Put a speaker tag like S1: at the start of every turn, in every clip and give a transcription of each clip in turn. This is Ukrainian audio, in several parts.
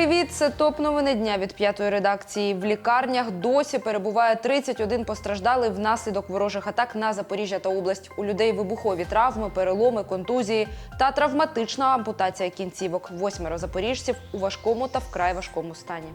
S1: Привіт, це топ новини дня від п'ятої редакції. В лікарнях досі перебуває 31 постраждалий внаслідок ворожих атак на Запоріжжя та область. У людей вибухові травми, переломи, контузії та травматична ампутація кінцівок. Восьмеро запоріжців у важкому та вкрай важкому стані.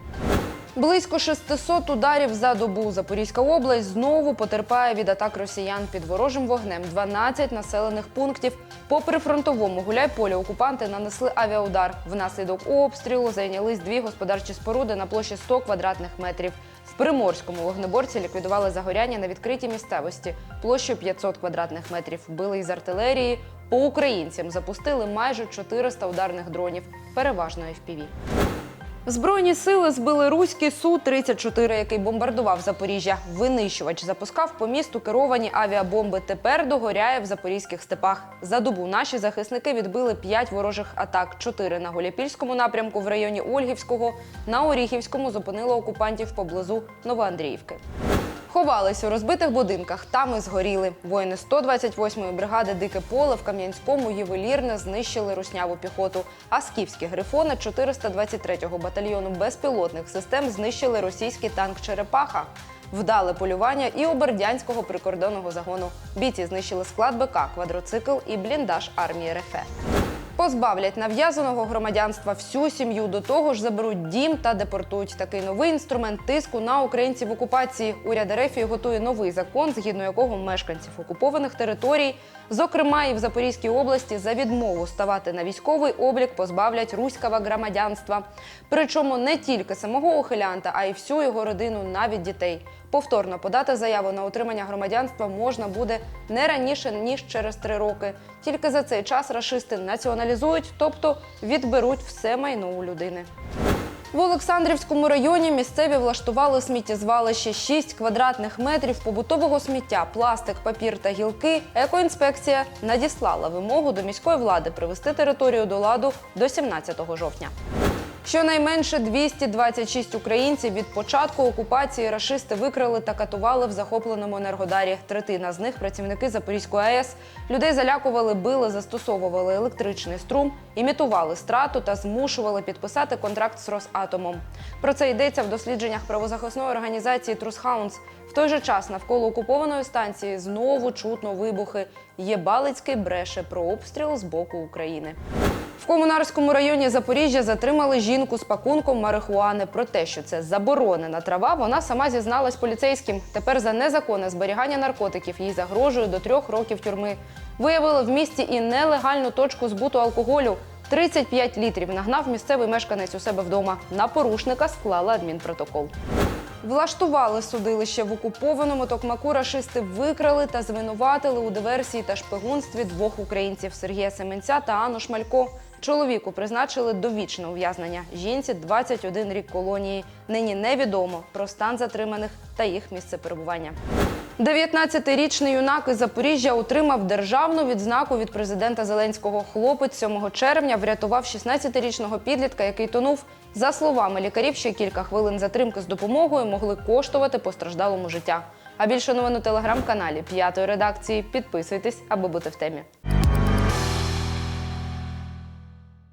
S1: Близько 600 ударів за добу. Запорізька область знову потерпає від атак росіян під ворожим вогнем. 12 населених пунктів. По прифронтовому гуляйполі окупанти нанесли авіаудар. Внаслідок обстрілу зайнялись дві господарчі споруди на площі 100 квадратних метрів. В Приморському вогнеборці ліквідували загоряння на відкритій місцевості площею 500 квадратних метрів. Били із артилерії. По українцям запустили майже 400 ударних дронів, переважно FPV. Збройні сили збили руський су 34 який бомбардував Запоріжжя. Винищувач запускав по місту керовані авіабомби. Тепер догоряє в запорізьких степах. За добу наші захисники відбили 5 ворожих атак. 4 на Голяпільському напрямку в районі Ольгівського. На Оріхівському зупинили окупантів поблизу Новоандріївки. Ховались у розбитих будинках, там і згоріли. Воїни 128-ї бригади Дике поле в Кам'янському ювелірне знищили русняву піхоту. А скіфські грифони 423-го батальйону безпілотних систем знищили російський танк Черепаха. Вдале полювання і у Бердянського прикордонного загону. Бійці знищили склад БК, квадроцикл і бліндаж армії РФ. Позбавлять нав'язаного громадянства всю сім'ю. До того ж заберуть дім та депортують. Такий новий інструмент тиску на українців окупації. Уряд РФ готує новий закон, згідно якого мешканців окупованих територій, зокрема і в Запорізькій області, за відмову ставати на військовий облік позбавлять руського громадянства. Причому не тільки самого ухилянта, а й всю його родину, навіть дітей. Повторно подати заяву на отримання громадянства можна буде не раніше ніж через три роки. Тільки за цей час рашисти націоналізують, тобто відберуть все майно у людини. В Олександрівському районі місцеві влаштували сміттєзвалище 6 квадратних метрів побутового сміття, пластик, папір та гілки. Екоінспекція надіслала вимогу до міської влади привести територію до ладу до 17 жовтня. Щонайменше 226 українців від початку окупації рашисти викрали та катували в захопленому енергодарі. Третина з них працівники Запорізької АЕС. Людей залякували, били, застосовували електричний струм, імітували страту та змушували підписати контракт з Росатомом. Про це йдеться в дослідженнях правозахисної організації Трусхаунс. В той же час навколо окупованої станції знову чутно вибухи. Єбалицький бреше про обстріл з боку України. В комунарському районі Запоріжжя затримали жінку з пакунком марихуани. Про те, що це заборонена трава, вона сама зізналась поліцейським. Тепер за незаконне зберігання наркотиків їй загрожує до трьох років тюрми. Виявили в місті і нелегальну точку збуту алкоголю. 35 літрів нагнав місцевий мешканець у себе вдома. На порушника склали адмінпротокол. Влаштували судилище в окупованому Токмаку. Рашисти викрали та звинуватили у диверсії та шпигунстві двох українців Сергія Семенця та Анну Шмалько. Чоловіку призначили довічне ув'язнення. Жінці 21 рік колонії. Нині невідомо про стан затриманих та їх місце перебування. 19-річний юнак із Запоріжжя отримав державну відзнаку від президента Зеленського. Хлопець 7 червня врятував 16-річного підлітка, який тонув. За словами лікарів, ще кілька хвилин затримки з допомогою могли коштувати постраждалому життя. А більше новин у телеграм-каналі п'ятої редакції. Підписуйтесь, аби бути в темі.